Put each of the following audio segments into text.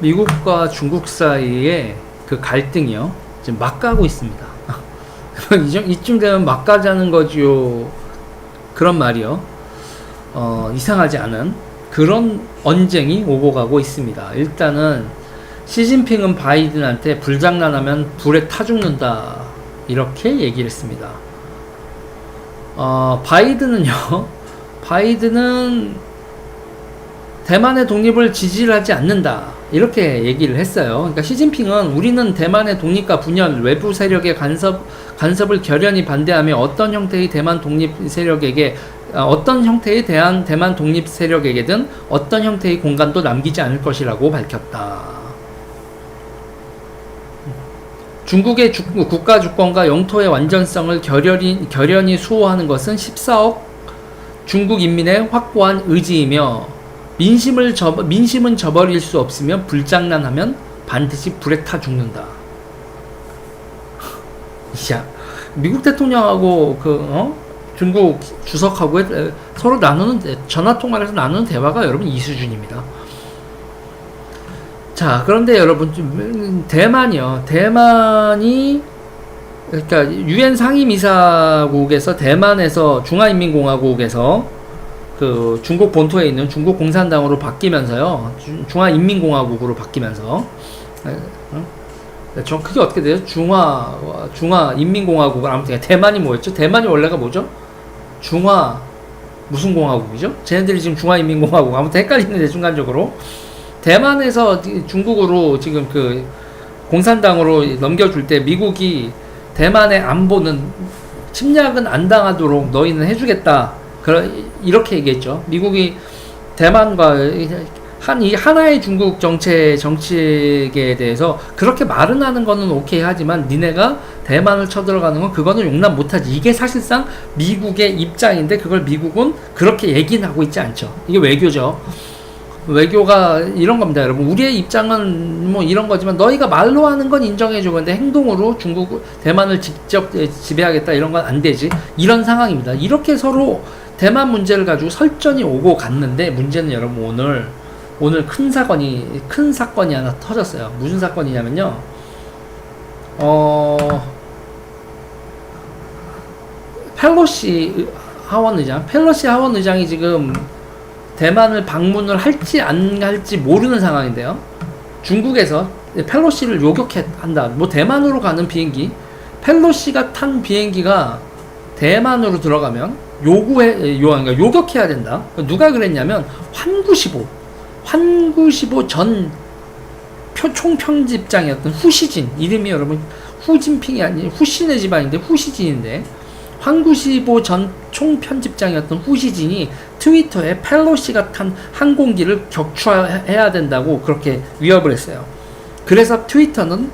미국과 중국 사이에 그 갈등이요. 지금 막 가고 있습니다. 이쯤, 되면 막 가자는 거지요. 그런 말이요. 어, 이상하지 않은 그런 언쟁이 오고 가고 있습니다. 일단은 시진핑은 바이든한테 불장난하면 불에 타 죽는다. 이렇게 얘기를 했습니다. 어, 바이든은요, 바이든은 대만의 독립을 지지를 하지 않는다. 이렇게 얘기를 했어요. 그러니까 시진핑은 우리는 대만의 독립과 분열, 외부 세력의 간섭, 간섭을 결연히 반대하며 어떤 형태의 대만 독립 세력에게, 아, 어떤 형태의 대한 대만 독립 세력에게든 어떤 형태의 공간도 남기지 않을 것이라고 밝혔다. 중국의 주, 국가 주권과 영토의 완전성을 결연히, 결연히 수호하는 것은 14억 중국 인민의 확고한 의지이며 민심을 저, 민심은 저버릴 수 없으며 불장난하면 반드시 불에 타 죽는다. 야, 미국 대통령하고 그 어? 중국 주석하고 서로 나누는 전화 통화를 해서 나누는 대화가 여러분 이 수준입니다. 자, 그런데 여러분 좀 대만이요. 대만이 그러니까 유엔 상임이사국에서 대만에서 중화인민공화국에서 그 중국 본토에 있는 중국 공산당으로 바뀌면서요. 중화인민공화국으로 바뀌면서 저 그게 어떻게 돼요? 중화 중화 인민공화국 아무튼 대만이 뭐였죠? 대만이 원래가 뭐죠? 중화 무슨 공화국이죠? 쟤네들이 지금 중화 인민공화국 아무튼 헷갈리는데 순간적으로 대만에서 중국으로 지금 그 공산당으로 넘겨줄 때 미국이 대만의 안보는 침략은 안 당하도록 너희는 해주겠다. 그런 이렇게 얘기했죠. 미국이 대만과 한 이 하나의 중국 정체 정책에 대해서 그렇게 말은 하는 거는 오케이 하지만 니네가 대만을 쳐들어가는 건 그거는 용납 못하지. 이게 사실상 미국의 입장인데 그걸 미국은 그렇게 얘기는 하고 있지 않죠. 이게 외교죠. 외교가 이런 겁니다, 여러분. 우리의 입장은 뭐 이런 거지만 너희가 말로 하는 건 인정해주고 근데 행동으로 중국 대만을 직접 지배하겠다 이런 건 안 되지. 이런 상황입니다. 이렇게 서로 대만 문제를 가지고 설전이 오고 갔는데 문제는 여러분 오늘 오늘 큰 사건이 큰 사건이 하나 터졌어요. 무슨 사건이냐면요. 어 펠로시 하원 의장, 펠로시 하원 의장이 지금 대만을 방문을 할지 안 할지 모르는 상황인데요. 중국에서 펠로시를 요격해 한다. 뭐 대만으로 가는 비행기, 펠로시가 탄 비행기가 대만으로 들어가면 요구해 요 그러니까 요격해야 된다. 누가 그랬냐면 환구시보, 환구시보 전 표, 총편집장이었던 후시진 이름이 여러분 후진핑이 아니 후신의 집안인데 후시진인데 황구시보 전 총편집장이었던 후시진이 트위터에 펠로시가 탄 항공기를 격추해야 된다고 그렇게 위협을 했어요. 그래서 트위터는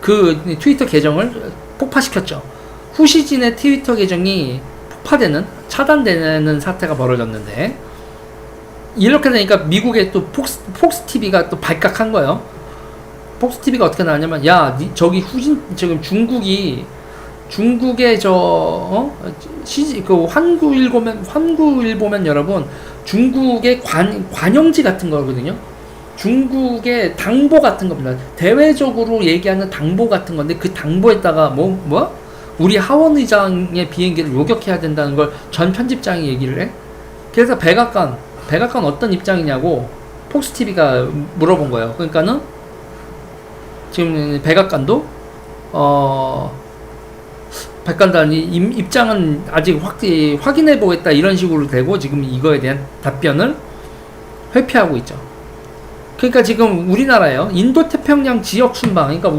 그 트위터 계정을 폭파시켰죠. 후시진의 트위터 계정이 폭파되는 차단되는 사태가 벌어졌는데 이렇게 되니까 미국의 또 폭스, 폭스 TV가 또 발각한 거예요. 폭스 TV가 어떻게 나왔냐면 야 저기 후진 지금 중국이 중국의 저 어? 시, 그 환구일 보면 환구일 보면 여러분 중국의 관 관영지 같은 거거든요. 중국의 당보 같은 겁니다. 대외적으로 얘기하는 당보 같은 건데 그 당보에다가 뭐 뭐? 우리 하원 의장의 비행기를 요격해야 된다는 걸 전 편집장이 얘기를 해. 그래서 백악관 백악관 어떤 입장이냐고 폭스 TV가 물어본 거예요. 그러니까는 지금 백악관도 어 백관단이 입장은 아직 확, 확인해 보겠다 이런 식으로 되고 지금 이거에 대한 답변을 회피하고 있죠. 그러니까 지금 우리나라요 인도 태평양 지역 순방, 그러니까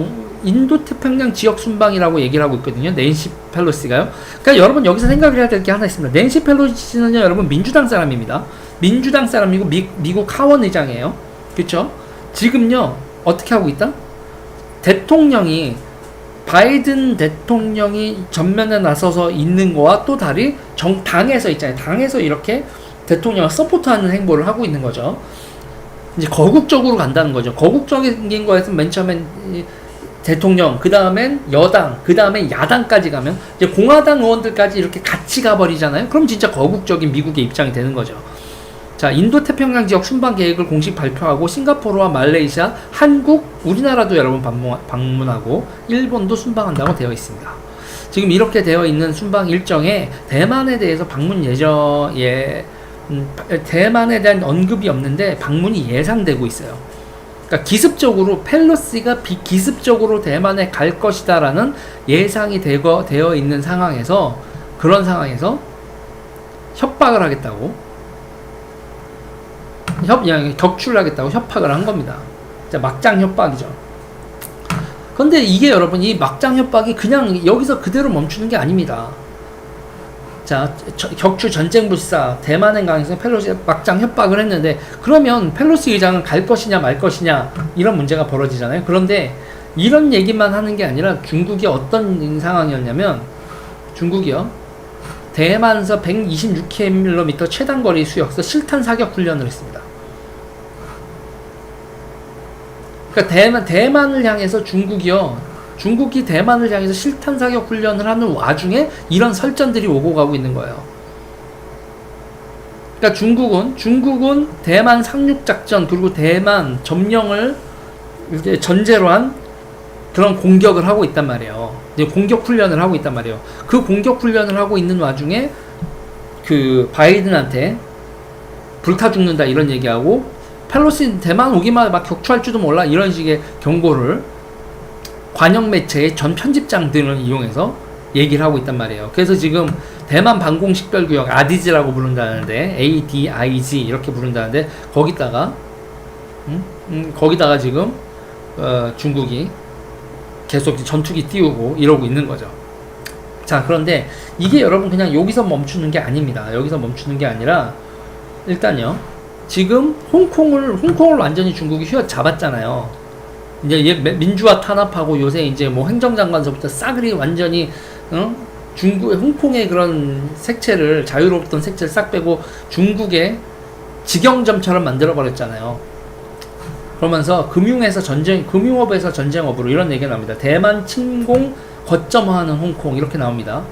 인도 태평양 지역 순방이라고 얘기를 하고 있거든요. 낸시 펠로시가요. 그러니까 여러분 여기서 생각을 해야 될 게 하나 있습니다. 낸시 펠로시는요, 여러분 민주당 사람입니다. 민주당 사람이고 미, 미국 하원 의장이에요. 그렇죠? 지금요 어떻게 하고 있다? 대통령이 바이든 대통령이 전면에 나서서 있는 거와 또 다리 정 당에서 있잖아요. 당에서 이렇게 대통령을 서포트하는 행보를 하고 있는 거죠. 이제 거국적으로 간다는 거죠. 거국적인 거에서 맨 처음엔 대통령, 그 다음엔 여당, 그 다음에 야당까지 가면 이제 공화당 의원들까지 이렇게 같이 가버리잖아요. 그럼 진짜 거국적인 미국의 입장이 되는 거죠. 자, 인도 태평양 지역 순방 계획을 공식 발표하고 싱가포르와 말레이시아, 한국, 우리나라도 여러분 방문, 방문하고 일본도 순방한다고 되어 있습니다. 지금 이렇게 되어 있는 순방 일정에 대만에 대해서 방문 예정에 음, 대만에 대한 언급이 없는데 방문이 예상되고 있어요. 그러니까 기습적으로 펠로시가 비, 기습적으로 대만에 갈 것이다라는 예상이 되거, 되어 있는 상황에서 그런 상황에서 협박을 하겠다고 협, 그냥 격출을 하겠다고 협박을 한 겁니다. 자, 막장 협박이죠. 근데 이게 여러분, 이 막장 협박이 그냥 여기서 그대로 멈추는 게 아닙니다. 자, 저, 격추 전쟁 불사 대만 행 강에서 펠로시 막장 협박을 했는데 그러면 펠로시 의장은 갈 것이냐 말 것이냐 이런 문제가 벌어지잖아요. 그런데 이런 얘기만 하는 게 아니라 중국이 어떤 상황이었냐면 중국이요. 대만에서 126km 최단거리 수역서 실탄 사격 훈련을 했습니다. 그러니까 대만 대만을 향해서 중국이요. 중국이 대만을 향해서 실탄 사격 훈련을 하는 와중에 이런 설전들이 오고 가고 있는 거예요. 그러니까 중국은 중국은 대만 상륙 작전 그리고 대만 점령을 이제 전제로 한 그런 공격을 하고 있단 말이에요. 이제 공격 훈련을 하고 있단 말이에요. 그 공격 훈련을 하고 있는 와중에 그 바이든한테 불타 죽는다 이런 얘기하고 펠로시 대만 오기만 막 격추할지도 몰라 이런 식의 경고를 관영 매체의 전 편집장 등을 이용해서 얘기를 하고 있단 말이에요. 그래서 지금 대만 방공 식별구역 아디즈라고 부른다는데 ADIG 이렇게 부른다는데 거기다가 음? 음, 거기다가 지금 어, 중국이 계속 전투기 띄우고 이러고 있는 거죠. 자 그런데 이게 여러분 그냥 여기서 멈추는 게 아닙니다. 여기서 멈추는 게 아니라 일단요. 지금 홍콩을 홍콩을 완전히 중국이 휘어 잡았잖아요. 이제 얘 민주화 탄압하고 요새 이제 뭐 행정장관서부터 싸그리 완전히 어? 중국 홍콩의 그런 색채를 자유롭던 색채를 싹 빼고 중국의 직영점처럼 만들어 버렸잖아요. 그러면서 금융에서 전쟁 금융업에서 전쟁업으로 이런 얘기가 나옵니다. 대만 침공 거점화하는 홍콩 이렇게 나옵니다.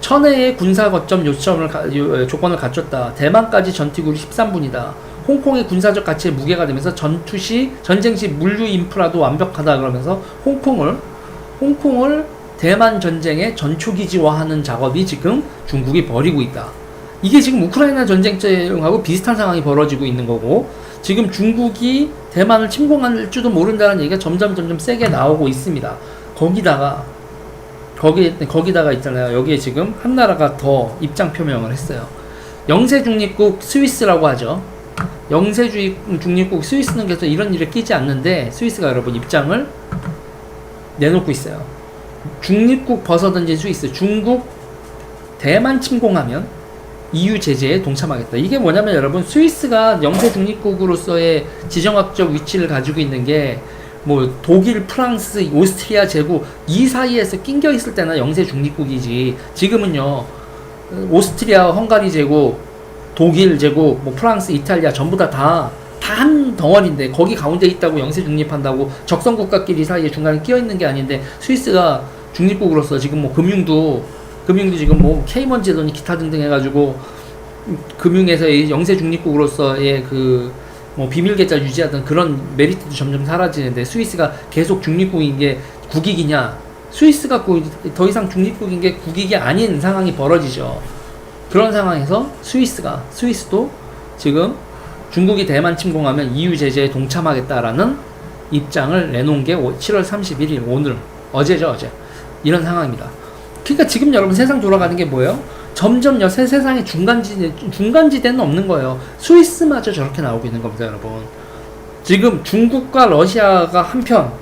천혜의 군사 거점 요점을 가, 요, 조건을 갖췄다. 대만까지 전투구리 13분이다. 홍콩의 군사적 가치에 무게가 되면서 전투 시 전쟁 시 물류 인프라도 완벽하다 그러면서 홍콩을 홍콩을 대만 전쟁의 전초 기지화하는 작업이 지금 중국이 벌이고 있다. 이게 지금 우크라이나 전쟁하고 비슷한 상황이 벌어지고 있는 거고 지금 중국이 대만을 침공할지도 모른다는 얘기가 점점 점점 세게 나오고 있습니다. 거기다가 거기 거기다가 있잖아요. 여기에 지금 한 나라가 더 입장 표명을 했어요. 영세 중립국 스위스라고 하죠. 영세 중립국 스위스는 계속 이런 일에 끼지 않는데 스위스가 여러분 입장을 내놓고 있어요. 중립국 벗어던진 스위스, 중국 대만 침공하면 EU 제재에 동참하겠다. 이게 뭐냐면 여러분 스위스가 영세 중립국으로서의 지정학적 위치를 가지고 있는 게 뭐 독일, 프랑스, 오스트리아 제국 이 사이에서 낑겨 있을 때나 영세 중립국이지. 지금은요 오스트리아, 헝가리 제국, 독일 제국, 뭐 프랑스, 이탈리아 전부 다 다 한 덩어리인데 거기 가운데 있다고 영세 중립한다고 적성 국가끼리 사이에 중간에 끼어 있는 게 아닌데 스위스가 중립국으로서 지금 뭐 금융도 금융도 지금 뭐 케이먼 제도니 기타 등등 해가지고 금융에서의 영세 중립국으로서의 그 뭐 비밀 계좌 유지하던 그런 메리트도 점점 사라지는데 스위스가 계속 중립국인 게 국익이냐? 스위스가 더 이상 중립국인 게 국익이 아닌 상황이 벌어지죠. 그런 상황에서 스위스가 스위스도 지금 중국이 대만 침공하면 EU 제재에 동참하겠다라는 입장을 내놓은 게 7월 31일 오늘 어제죠 어제 이런 상황입니다. 그러니까 지금 여러분 세상 돌아가는 게 뭐예요? 점점 여세 세상에 중간지대 중간지대는 없는 거예요. 스위스마저 저렇게 나오고 있는 겁니다, 여러분. 지금 중국과 러시아가 한편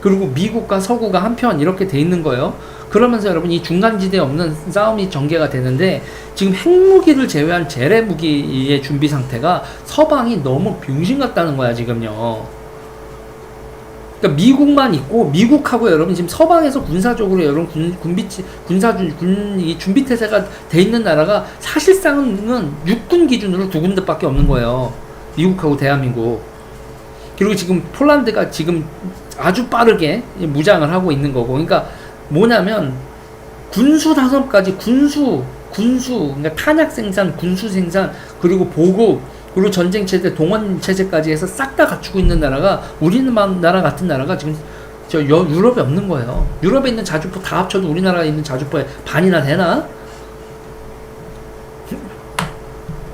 그리고 미국과 서구가 한편 이렇게 돼 있는 거예요. 그러면서 여러분 이 중간지대 없는 싸움이 전개가 되는데 지금 핵무기를 제외한 재래 무기의 준비 상태가 서방이 너무 병신 같다는 거야 지금요. 그러니까 미국만 있고 미국하고 여러분 지금 서방에서 군사적으로 여러분 군, 군비 군사 군이 준비 태세가 돼 있는 나라가 사실상은 육군 기준으로 두 군데밖에 없는 거예요. 미국하고 대한민국. 그리고 지금 폴란드가 지금 아주 빠르게 무장을 하고 있는 거고. 그러니까 뭐냐면 군수 다섯까지 군수 군수 그러니까 탄약 생산, 군수 생산 그리고 보급 그리고 전쟁 체제, 동원 체제까지 해서 싹 다 갖추고 있는 나라가 우리나라 같은 나라가 지금 저 여- 유럽에 없는 거예요. 유럽에 있는 자주포 다 합쳐도 우리나라에 있는 자주포의 반이나 되나?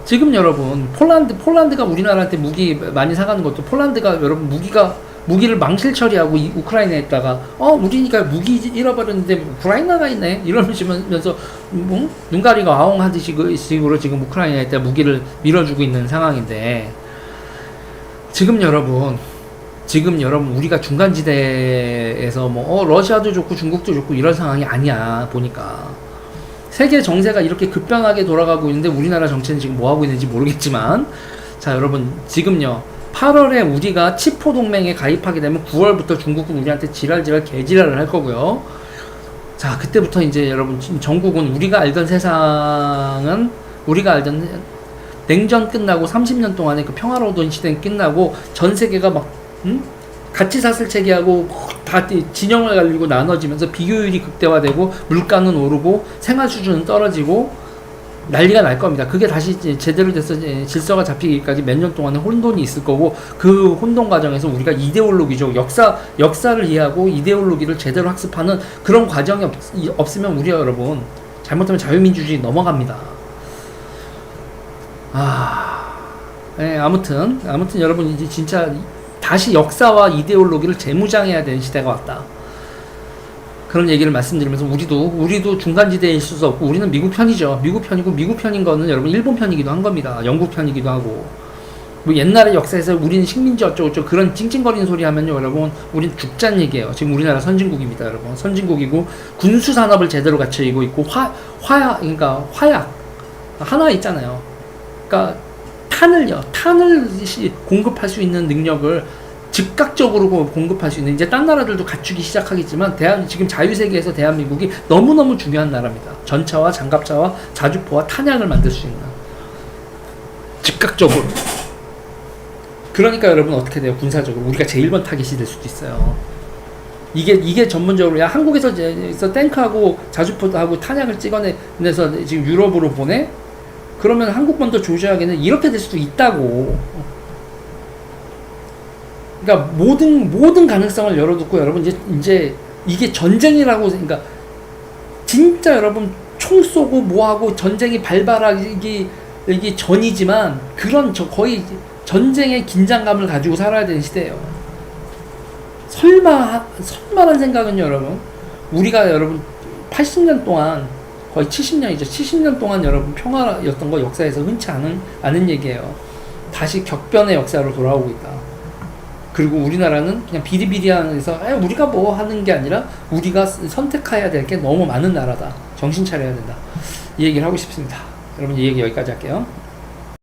지금 여러분 폴란드 폴란드가 우리나라한테 무기 많이 사가는 것도 폴란드가 여러분 무기가 무기를 망실 처리하고 이 우크라이나에다가 어 우리니까 무기 잃어버렸는데 우크라이나가 있네? 이러면서 뭐, 눈 가리가 아웅 하듯이 그 식으로 지금 우크라이나에다 무기를 밀어주고 있는 상황인데 지금 여러분 지금 여러분 우리가 중간지대에서 뭐 어, 러시아도 좋고 중국도 좋고 이런 상황이 아니야 보니까. 세계 정세가 이렇게 급변하게 돌아가고 있는데 우리나라 정치는 지금 뭐 하고 있는지 모르겠지만 자 여러분 지금요 8월에 우리가 치포 동맹에 가입하게 되면 9월부터 중국은 우리한테 지랄지랄 개지랄을 할 거고요. 자 그때부터 이제 여러분 전국은 우리가 알던 세상은 우리가 알던 냉전 끝나고 30년 동안의 그 평화로운 시대는 끝나고 전 세계가 막 음? 가치 사슬 체계하고 다 진영을 갈리고 나눠지면서 비교율이 극대화되고 물가는 오르고 생활 수준은 떨어지고 난리가 날 겁니다. 그게 다시 제대로 돼서 질서가 잡히기까지 몇 년 동안은 혼돈이 있을 거고 그 혼돈 과정에서 우리가 이데올로기적 역사 역사를 이해하고 이데올로기를 제대로 학습하는 그런 과정이 없, 이- 없 으면 우리 여러분 잘못하면 자유민주주의 넘어갑니다. 아, 네, 아무튼 아무튼 여러분 이제 진짜 다시 역사와 이데올로기를 재무장해야 되는 시대가 왔다. 그런 얘기를 말씀드리면서 우리도 우리도 중간지대에 있을 수 없고 우리는 미국 편이죠. 미국 편이고 미국 편인 거는 여러분 일본 편이기도 한 겁니다. 영국 편이기도 하고 뭐 옛날의 역사에서 우리는 식민지 어쩌고 저쩌고 그런 찡찡거리는 소리 하면요 여러분 우린 죽자는 얘기예요. 지금 우리나라 선진국입니다, 여러분. 선진국이고 군수 산업을 제대로 갖추고 있고 화 화약 그러니까 화약 하나 있잖아요. 그러니까 탄을요 탄을 시- 공급할 수 있는 능력을 즉각적으로 고- 공급할 수 있는 이제 딴 나라들도 갖추기 시작하겠지만 대한 지금 자유세계에서 대한민국이 너무너무 중요한 나라입니다. 전차와 장갑차와 자주포와 탄약을 만들 수 있는 즉각적으로 그러니까 여러분 어떻게 돼요 군사적으로 우리가 제1번 타겟이 될 수도 있어요. 이게 이게 전문적으로 야 한국에서 이제 서 탱크하고 자주포하고 탄약을 찍어내서 지금 유럽으로 보내 그러면 한국 먼저 조져야겠네 이렇게 될 수도 있다고. 그러니까 모든 모든 가능성을 열어두고 여러분 이제 이제 이게 전쟁이라고 그러니까 진짜 여러분 총 쏘고 뭐하고 전쟁이 발발하기 이게 전이지만 그런 저 거의 전쟁의 긴장감을 가지고 살아야 되는 시대예요. 설마 설마란 생각은 여러분 우리가 여러분 80년 동안 거의 70년이죠. 70년 동안 여러분 평화였던 거 역사에서 흔치 않은 않은 얘기예요. 다시 격변의 역사로 돌아오고 있다. 그리고 우리나라는 그냥 비리비리하면서 에, 우리가 뭐 하는 게 아니라 우리가 선택해야 될 게 너무 많은 나라다. 정신 차려야 된다. 이 얘기를 하고 싶습니다. 여러분 이 얘기 여기까지 할게요.